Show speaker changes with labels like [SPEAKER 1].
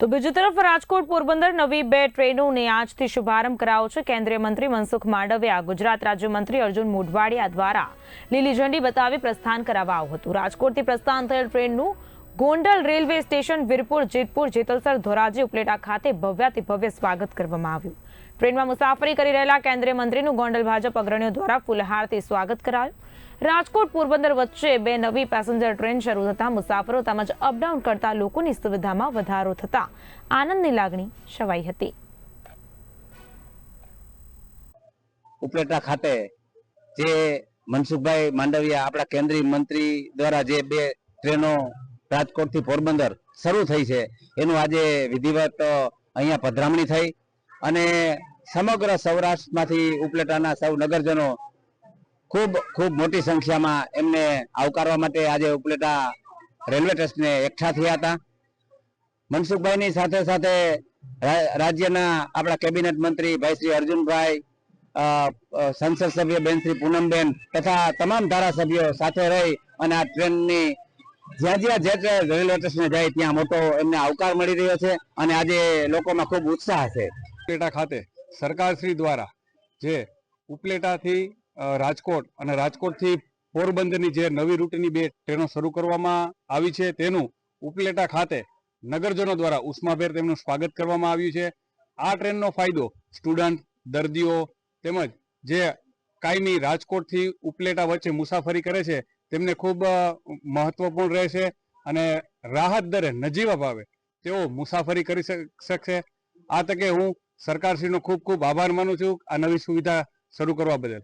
[SPEAKER 1] તો બીજી તરફ રાજકોટ, પોરબંદર નવી બે ટ્રેનોને આજથી શુભારંભ કરાયો છે. કેન્દ્રીય મંત્રી મનસુખ માંડવિયા, ગુજરાત રાજ્યમંત્રી અર્જુન મોઢવાડિયા દ્વારા લીલી ઝંડી બતાવી પ્રસ્થાન કરાવાયું હતું. રાજકોટથી પ્રસ્થાન થયેલ ટ્રેનનું ગોંડલ રેલવે સ્ટેશન, વીરપુર, જેતપુર, જેતલસર, ધોરાજી, ઉપલેટા ખાતે ભવ્યાથી ભવ્ય સ્વાગત કરવામાં આવ્યું. ટ્રેનમાં મુસાફરી કરી રહેલા કેન્દ્રીય મંત્રીનું ગોંડલ ભાજપ અગ્રણીઓ દ્વારા ફૂલહારથી સ્વાગત કરાયું. રાજકોટ પોરબંદર વચ્ચે બે નવી પેસેન્જર ટ્રેન શરૂ થતાં મુસાફરો તેમજ અપડાઉન કરતા લોકોની સુવિધામાં વધારો થતાં આનંદની લાગણી છવાઈ હતી.
[SPEAKER 2] ઉપલેટા ખાતે જે મનસુખભાઈ માંડવિયા આપણા કેન્દ્રીય મંત્રી દ્વારા જે બે ટ્રેનો રાજકોટથી પોરબંદર શરૂ થઈ છે, એનું આજે વિધિવત અહીંયા પધરામણી થઈ અને સમગ્ર સૌરાષ્ટ્રમાંથી ઉપલેટાના સૌ નગરજનો ખૂબ ખૂબ મોટી સંખ્યામાં એમને આવકારવા માટે આજે ઉપલેટા રેલવે ટ્રસ્ટને એકઠા થયા હતા. મનસુખભાઈની સાથે સાથે રાજ્યના આપણા કેબિનેટ મંત્રી ભાઈ શ્રી અર્જુનભાઈ સંસદ સભ્ય બેન શ્રી પૂનમબેન તથા તમામ ધારાસભ્યો સાથે રહી અને આ ટ્રેનની જ્યાં જ્યાં જે રેલવે સ્ટેશને જાય ત્યાં મોટો એમને આવકાર મળી રહ્યો છે અને આજે લોકોમાં ખૂબ ઉત્સાહ છે.
[SPEAKER 3] ઉપલેટા ખાતે સરકારશ્રી દ્વારા જે ઉપલેટાથી રાજકોટ અને રાજકોટથી પોરબંદરની જે નવી રૂટની બે ટ્રેનો શરૂ કરવામાં આવી છે તેનું ઉપલેટા ખાતે નગરજનો દ્વારા ઉષ્માભેર તેમનું સ્વાગત કરવામાં આવ્યું છે. આ ટ્રેનનો ફાયદો સ્ટુડન્ટ, દર્દીઓ તેમજ જે કાયમી રાજકોટથી ઉપલેટા વચ્ચે મુસાફરી કરે છે તેમને ખૂબ મહત્વપૂર્ણ રહેશે અને રાહત દરે નજીવા ભાવે તેઓ મુસાફરી કરી શક- શકશે. આ તકે હું સરકારશ્રીનો ખૂબ ખૂબ આભાર માનું છું. આ નવી સુવિધા શરૂ કરવા બદલ.